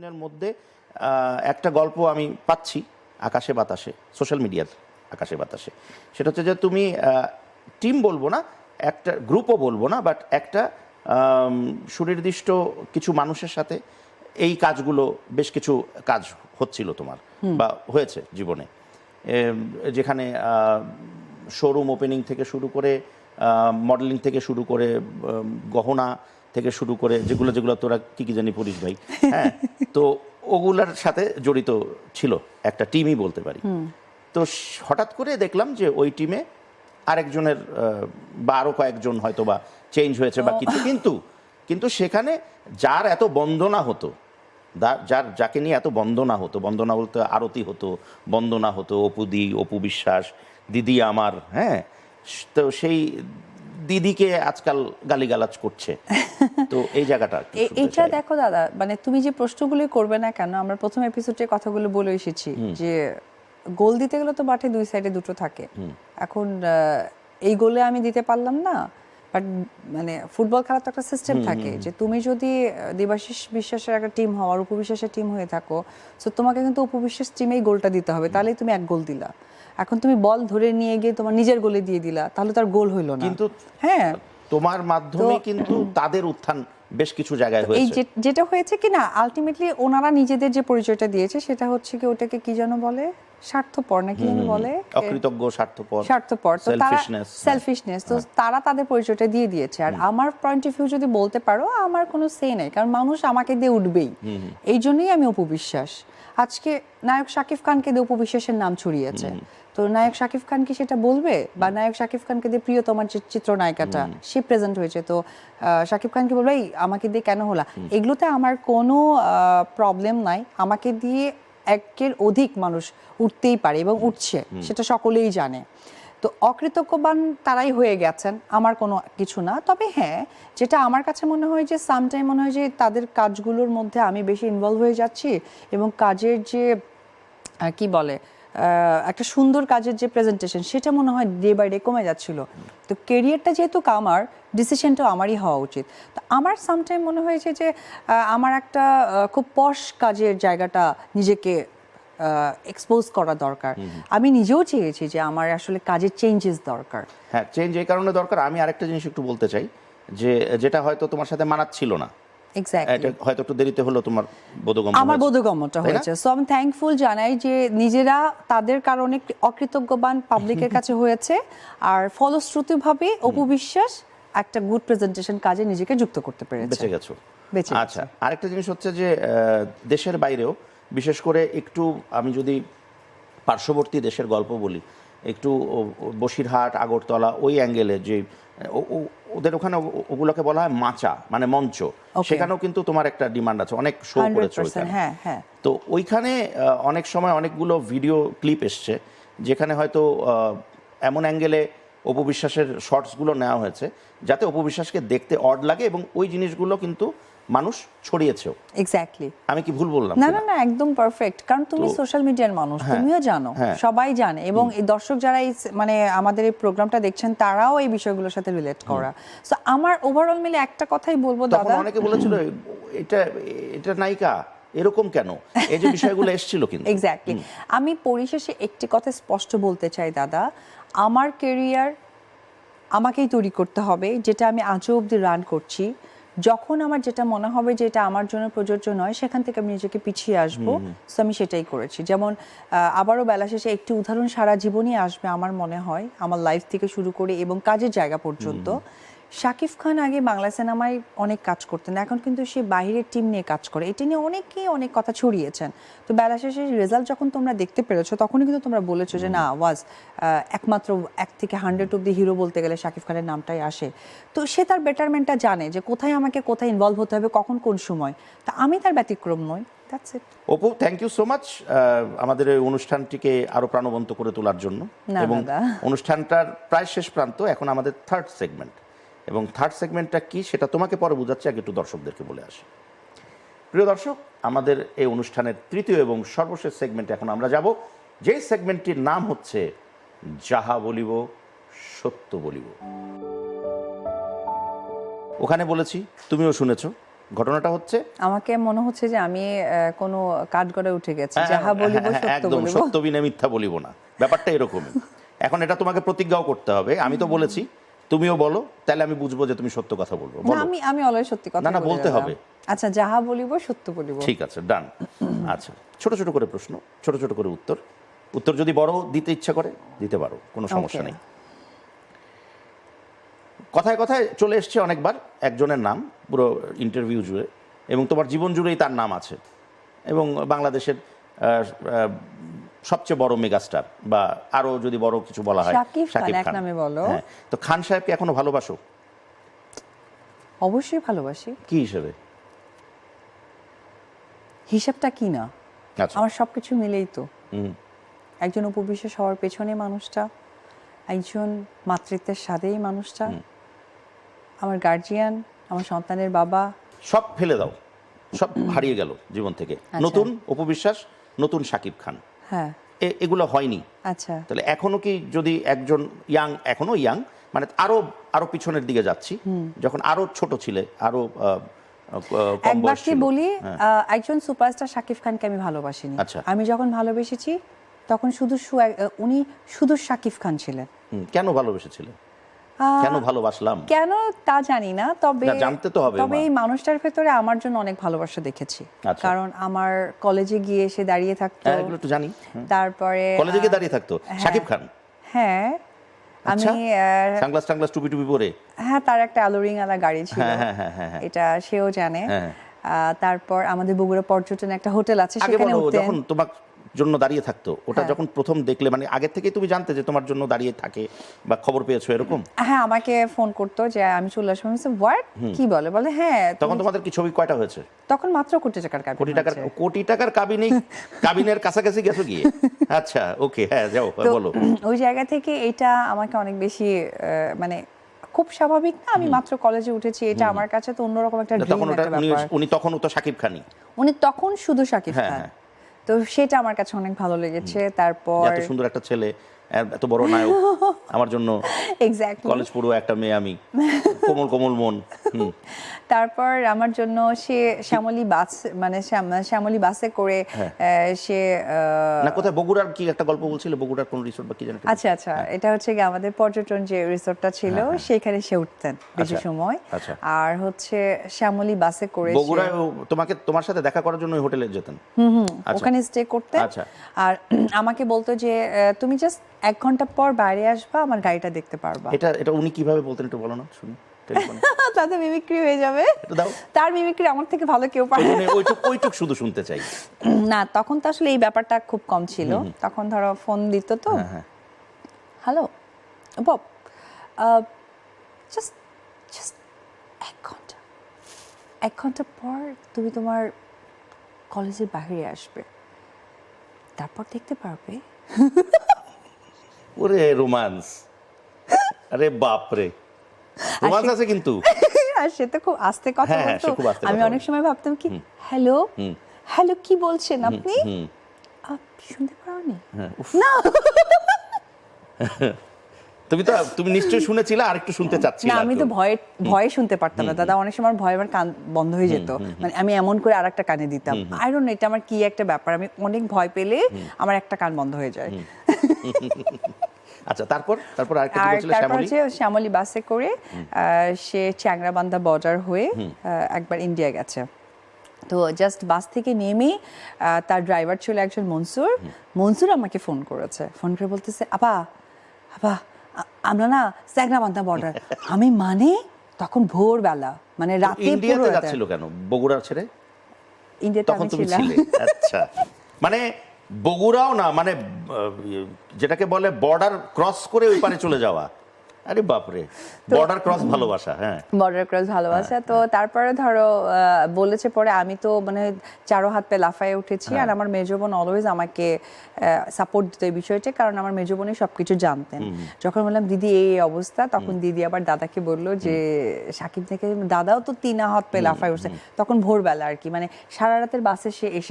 দিনের মধ্যে একটা গল্প আমি পাচ্ছি আকাশে বাতাসে সোশ্যাল মিডিয়ার আকাশে বাতাসে। সেটা হচ্ছে যে তুমি টিম বলব না একটা গ্রুপও বলব না বাট একটা সুনির্দিষ্ট কিছু মানুষের সাথে এই কাজগুলো বেশ কিছু কাজ হচ্ছিল তোমার বা হয়েছে জীবনে। যেখানে শোরুম ওপেনিং থেকে শুরু করে মডেলিং থেকে শুরু করে গহনা থেকে শুরু করে যেগুলো যেগুলো তোরা কি কি জানি পড়িস ভাই। হ্যাঁ তো ওগুলার সাথে জড়িত ছিল একটা টিমই বলতে পারি। তো হঠাৎ করে দেখলাম যে ওই টিমে আরেকজনের আহ, বা আরও কয়েকজন হয়তো বা চেঞ্জ হয়েছে বা কিছু কিন্তু কিন্তু সেখানে যার এত বন্দনা হতো যার যাকে নিয়ে এত বন্দনা হতো বন্দনা বলতে আরতি হতো বন্দনা হতো অপুদি অপু বিশ্বাস দিদি আমার হ্যাঁ তো সেই দিদিকে আজকাল গালিগালাজ করছে। তো এই জায়গাটা এটা দেখো দাদা মানে তুমি যে প্রশ্নগুলি করবে না কেন আমরা প্রথম এপিসোডে কথাগুলো বলে এসেছি যে গোল দিতে গেলে তো মাঠে দুই সাইডে দুটো থাকে। এখন এই গোলে আমি দিতে পারলাম না বাট মানে ফুটবল খেলার তো একটা সিস্টেম থাকে যে তুমি যদি দেবাশিস বিশ্বাসের একটা টিম হও আর উপবিশ্বাসের টিম হয়ে থাকো তো তোমাকে কিন্তু উপবিশ্বাস টিমেই গোলটা দিতে হবে তাহলেই তুমি এক গোল দিলা। এখন তুমি বল ধরে নিয়ে গিয়ে তোমার নিজের গোলে দিয়ে দিলা তাহলে তার গোল হইল না। কিন্তু হ্যাঁ। তোমার মাধ্যমে কিন্তু তাদের উত্থান বেশ কিছু জায়গায় হয়েছে। যেটা হয়েছে কি না আলটিমেটলি ওনারা নিজেদের যে পরিচয়টা দিয়েছে সেটা হচ্ছে কি ওটাকে কি যেন বলে? স্বার্থপর নাকি বলে? অকৃতজ্ঞ স্বার্থপর স্বার্থপর। তো তারা হ্যাঁ। সেলফিশনেস তো তারা তাদের পরিচয়টা দিয়ে দিয়েছে। আর আমার পয়েন্ট অফ ভিউ যদি বলতে পারো আমার কোনো সে নেই। কারণ মানুষ আমাকে দিয়ে উঠবেই। এই জন্যই আমি উপবিশ্বাস আজকে নায়ক শাকিব খানকে দিয়ে উপবিশ্বাসের নাম ছড়িয়েছে। তো নায়ক শাকিব খান কি সেটা বলবে? বা নায়ক শাকিব খানকে দিয়ে প্রিয় তোমার যে চিত্রনায়িকাটা সে প্রেজেন্ট হয়েছে। তো শাকিব খানকে বলবে "এই, আমাকে দিয়ে কেন হলা? এগুলোতে আমার কোনো প্রবলেম নাই। আমাকে দিয়ে একের অধিক মানুষ উঠতেই পারে এবং উঠছে সেটা সকলেই জানে। তো অকৃতজ্ঞবান তারাই হয়ে গেছেন আমার কোনো কিছু না। তবে হ্যাঁ যেটা আমার কাছে মনে হয় যে সামটাইম মনে হয় যে তাদের কাজগুলোর মধ্যে আমি বেশি ইনভলভ হয়ে যাচ্ছি এবং কাজের যে কি বলে একটা সুন্দর কাজের যে প্রেজেন্টেশন সেটা মনে হয় ডে বাই ডে কমে যাচ্ছিল। তো কেরিয়ারটা যেহেতু আমার ডিসিশনটা আমারই হওয়া উচিত। তো আমার সামটাইম মনে হয়েছে যে আমার একটা খুব পশ কাজের জায়গাটা নিজেকে এক্সপোজ করা দরকার। আমি নিজেও চেয়েছি যে আমার আসলে কাজের চেঞ্জেস দরকার। হ্যাঁ চেঞ্জ এই কারণে দরকার। আমি আরেকটা জিনিস একটু বলতে চাই যে যেটা হয়তো তোমার সাথে মানাচ্ছিল না। হয়তো একটু দেরিতে হলো তোমার বোধগম্য আমার বোধগম্যটা হয়েছে। সো আমি থ্যাঙ্কফুল জানাই যে নিজেরা তাদের কারণে অকৃতজ্ঞবান পাবলিকের কাছে হয়েছে। আর ফলশ্রুতিভাবে অপবিশ্বাস একটা গুড প্রেজেন্টেশন কাজে নিজেকে যুক্ত করতে পেরেছে। বেঁচে গেছো। বেঁচে আচ্ছা আরেকটা জিনিস হচ্ছে যে দেশের বাইরেও বিশেষ করে একটু আমি যদি পার্শ্ববর্তী দেশের গল্প বলি একটু বসিরহাট আগরতলা ওই অ্যাঙ্গেলে যে ওদের ওখানে ওগুলোকে বলা হয় মাচা মানে মঞ্চ। সেখানেও কিন্তু তোমার একটা ডিমান্ড আছে অনেক শো করেছ হ্যাঁ হ্যাঁ। তো ওইখানে অনেক সময় অনেকগুলো ভিডিও ক্লিপ এসছে যেখানে হয়তো আহ, এমন অ্যাঙ্গেলে অপবিশ্বাসের শর্টসগুলো নেওয়া হয়েছে যাতে অপবিশ্বাসকে দেখতে অড লাগে এবং ওই জিনিসগুলো কিন্তু মানুষ ছড়িয়েছেও। এক্স্যাক্টলি আমি কি ভুল বললাম না না না একদম পারফেক্ট কারণ তুমি সোশ্যাল মিডিয়ার মানুষ হ্যাঁ, তুমিও জানো হ্যাঁ। সবাই জানে এবং এই দর্শক যারা এই মানে আমাদের এই প্রোগ্রামটা দেখছেন তারাও এই বিষয়গুলোর সাথে রিলেট করা। সো আমার ওভারঅল মিলে একটা কথাই বলব তখন দাদা। অনেকে বলেছিল এটা এটা নায়িকা এরকম কেন? এই যে বিষয়গুলো এসেছিল কিন্তু। এক্স্যাক্টলি আমি পরিশেষে একটি কথা স্পষ্ট বলতে চাই দাদা। আমার কেরিয়ার আমাকেই তৈরি করতে হবে যেটা আমি আজও অবধি রান করছি। যখন আমার যেটা মনে হবে যে এটা আমার জন্য প্রযোজ্য নয় সেখান থেকে আমি নিজেকে পিছিয়ে আসব। সো আমি সেটাই করেছি। যেমন আহ, আবারও বেলা শেষে একটি উদাহরণ সারা জীবনই আসবে আমার মনে হয় আমার লাইফ থেকে শুরু করে এবং কাজের জায়গা পর্যন্ত। শাকিব খান আগে বাংলা সিনেমায় অনেক কাজ করতেন এখন কিন্তু সে বাইরের টিম নিয়ে কাজ করে। এটা নিয়ে অনেকেই অনেক কথা ছড়িয়েছেন। তো বেলা শেষে রেজাল্ট যখন তোমরা দেখতে পেরেছ তখনই কিন্তু তোমরা বলেছ যে না ওয়াজ একমাত্র এক থেকে হান্ড্রেড অব্দি হিরো বলতে গেলে শাকিব খানের নামটাই আসে। তো সে তার বেটারমেন্টটা জানে যে কোথায় আমাকে কোথায় ইনভলভ হতে হবে কখন কোন সময়। তা আমি তার ব্যতিক্রম নই that's it Apu thank you so much আমাদের এই অনুষ্ঠানটিকে আরও প্রাণবন্ত করে তোলার জন্য। এবং অনুষ্ঠানটার প্রায় শেষ প্রান্ত এখন আমাদের থার্ড সেগমেন্ট এবং থার্ড সেগমেন্টটা কি সেটা তোমাকে পরে বোঝাচ্ছি আগে একটু দর্শকদেরকে বলে আসি। প্রিয় দর্শক আমাদের এই অনুষ্ঠানের তৃতীয় এবং সর্বশেষ সেগমেন্টে এখন আমরা যাব। যেই সেগমেন্টটির নাম হচ্ছে যাহা বলিব সত্য বলিব। ওখানে বলেছি তুমিও শুনেছ ঘটনাটা হচ্ছে আমাকে মনে হচ্ছে যে আমি কোনো কাঠগড়ে উঠে গেছি। হ্যাঁ, যাহা বলিব হ্যাঁ, হ্যাঁ, সত্য একদম বলিব। সত্য বিনা মিথ্যা বলিব না। ব্যাপারটা এরকমই। এখন এটা তোমাকে প্রতিজ্ঞাও করতে হবে। আমি তো বলেছি তুমিও বলো তাহলে আমি বুঝব যে তুমি সত্য কথা বলব। না আমি আমি অলওয়েজ সত্যি কথা না, না, বলতে হবে। আচ্ছা যাহা বলিব সত্য বলিব। ঠিক আছে ডান আচ্ছা ছোট ছোট করে প্রশ্ন ছোট ছোট করে উত্তর। উত্তর যদি বড় দিতে ইচ্ছা করে দিতে পারো কোনো সমস্যা নেই। কথায় কথায় চলে এসছে অনেকবার একজনের নাম পুরো ইন্টারভিউ জুড়ে এবং তোমার জীবন জুড়েই তার নাম আছে। এবং বাংলাদেশের সবচেয়ে বড় মেগাস্টার বা আরও যদি বড় কিছু বলা হয় শাকিব খান, নামে বলো। হ্যাঁ তো খান সাহেবকে এখনও ভালোবাসো অবশ্যই ভালোবাসি। কি হিসেবে? হিসাবটা কি না? আচ্ছা। আমার সবকিছু মিলেই তো। একজন উপবিশ্বাস হওয়ার পেছনে মানুষটা একজন মাতৃত্বের সাথেই মানুষটা আমার গার্জিয়ান আমার সন্তানের বাবা। সব ফেলে দাও। সব হারিয়ে গেল জীবন থেকে। নতুন উপবিশ্বাস নতুন সাকিব খান। হ্যাঁ। এগুলো হয়নি। আচ্ছা। তাহলে এখনও কি যদি একজন ইয়াং এখনও ইয়াং মানে আরও আরও পিছনের দিকে যাচ্ছি যখন আরও ছোট ছিলে আরও একবার কি বলি হ্যাঁ। একজন সুপারস্টার শাকিব খানকে আমি ভালোবাসিনি। আচ্ছা। আমি যখন ভালোবেসেছি তখন শুধু উনি শুধু শাকিব খান ছিলেন। কেন ভালোবেসেছিলে আহ, কেন ভালোবাসলাম? কেন তা জানি না তবে জানতে তো হবে, তবে এই মানুষটার ভেতরে আমার জন্য অনেক ভালোবাসা দেখেছি। আচ্ছা। কারণ আমার কলেজে গিয়ে সে দাঁড়িয়ে থাকতো। হ্যাঁ এগুলো একটু জানি। তারপরে কলেজে গিয়ে দাঁড়িয়ে থাকতো? সাকিব খান? হ্যাঁ। আমি আচ্ছা। সাংগ্লাস টাংলাস টুপি টুপি পরে? হ্যাঁ তার একটা আলোরিং আলা গাড়ি ছিল। হ্যাঁ, হ্যাঁ, হ্যাঁ, হ্যাঁ, হ্যাঁ। এটা সেও জানে। হ্যাঁ। আহ, তারপর আমাদের বগুড়া পর্যটন একটা হোটেল আছে সেখানে যখন তোমার জন্য দাঁড়িয়ে থাকতো। ওটা হ্যাঁ। যখন প্রথম দেখলে মানে আগে থেকেই তুমি জানতে যে তোমার জন্য দাঁড়িয়ে থাকে বা খবর পেয়েছ এরকম? হ্যাঁ আমাকে ফোন করতো যে আমি চলে আসব। হোয়াট কি বলে? বলে হ্যাঁ তখন তোমাদের কি ছবি কয়টা হয়েছে? তখন মাত্র কোটি টাকার কাবিন কোটি টাকার কোটি টাকার কাবিনে? কাবিনের কাছাকাছি গেছো গিয়ে? আচ্ছা ওকে হ্যাঁ যাও বলো। ওই জায়গা থেকে এটা আমাকে অনেক বেশি মানে খুব স্বাভাবিক না? আমি মাত্র কলেজে উঠেছি এটা আমার কাছে তো অন্যরকম একটা তখন উনি তখন তো সাকিব খানি উনি তখন শুধু শাকিব হ্যাঁ, খান। হ্যাঁ। তো সেটা আমার কাছে অনেক ভালো লেগেছে। তারপর এত সুন্দর একটা ছেলে। এত বড় নায়ক। আমার জন্য এক্স্যাক্টলি কলেজ পড়ুয়া একটা মেয়ে আমি। কোমল কোমল মন। তারপর আমার জন্য সে শ্যামলী বাস মানে শ্যাম- শ্যামলী বাসে করে হ্যাঁ। সে না কোথায়? বগুড়ার কি একটা গল্প বলছিল? বগুড়ার কোন রিসোর্ট বা কি জানি আচ্ছা আচ্ছা। এটা হচ্ছে কি আমাদের পর্যটন যে রিসোর্টটা ছিল সেখানে সে উঠতেন বেশি আচ্ছা, সময়। আচ্ছা। আর হচ্ছে শ্যামলী বাসে করে বগুড়ায় তোমাকে তোমার সাথে দেখা করার জন্য হোটেলে যেতেন? আচ্ছা। ওখানে স্টে করতেন। আচ্ছা। আর আমাকে বলতো যে তুমি জাস্ট এক ঘণ্টা পর বাইরে আসবা আমার গাড়িটা দেখতে পারবা। এটা এটা উনি কীভাবে বলতেন একটু বলো না শুনি তাতে মিমিক্রি হয়ে যাবে। তার মিমিক্রি আমার থেকে ভালো কেউ পারে ওইটুক শুধু শুনতে চাই। না তখন তো আসলে এই ব্যাপারটা খুব কম ছিল। তখন ধরো ফোন দিত তো। হ্যাঁ হ্যাঁ। হ্যালো বব জাস্ট জাস্ট এক ঘণ্টা। এক ঘণ্টা পর তুমি তোমার কলেজের বাইরে আসবে। তারপর দেখতে পারবে। ওরে রোমান্স। আরে বাপ রে রোমান্স আছে কিন্তু। আর সে তো খুব আস্তে কথা হ্যাঁ, হ্যাঁ, বলতো। আমি অনেক সময় ভাবতাম কি হ্যালো? হ্যালো কি বলছেন আপনি? হুম। আপ শুনতে পারোনি হ্যাঁ উফ। তুমি তো তুমি নিশ্চয়ই শুনেছিলে আর একটু শুনতে চাচ্ছিলে না আমি তো। ভয়ে ভয়ে শুনতে পারতাম না। দাদা অনেক সময় ভয়ে আমার কান বন্ধ হয়ে যেত। মানে আমি এমন করে আর একটা কানে দিতাম। আই ডোন্ট এটা আমার কি একটা ব্যাপার। আমি অনেক ভয় পেলে আমার একটা কান বন্ধ হয়ে যায়। আচ্ছা তারপর? তারপর আর তারপর শ্যামলী? হচ্ছে শ্যামলী বাসে করে সে চ্যাংরাবান্ধা বর্ডার হয়ে একবার ইন্ডিয়া গেছে। তো জাস্ট বাস থেকে নেমে তার ড্রাইভার ছিল একজন মনসুর। মনসুর আমাকে ফোন করেছে। ফোন করে বলতেছে আপা আপা আমরা না চ্যাংরাবান্ধা বর্ডার আমি মানে তখন ভোরবেলা মানে রাতে ইন্ডিয়াতে যাচ্ছিল কেন? বগুড়া ছেড়ে? ইন্ডিয়াতে তখন আমি ছিলাম। ছিলে। আচ্ছা। মানে বগুড়াও না মানে যেটাকে বলে বর্ডার ক্রস করে ওই পারে চলে যাওয়া। আরে বাপরে বর্ডার ক্রস ভালোবাসা হ্যাঁ। বর্ডার ক্রস ভালোবাসা তো তারপরে ধরো বলেছে পরে আমি তো মানে চারো হাত পে লাফায় উঠেছি হ্যাঁ। আর আমার মেজো বোন অলওয়েজ আমাকে সাপোর্ট দিত এই বিষয়টা কারণ আমার মেজো বোনই সবকিছু জানতেন। যখন বললাম দিদি এই এই অবস্থা? তখন দিদি আবার দাদাকে বলল যে সাকিব থেকে দাদাও তো তিন হাত পে লাফায় উঠছে। তখন ভোরবেলা আর কি মানে সারা রাতের বাসে সে এসে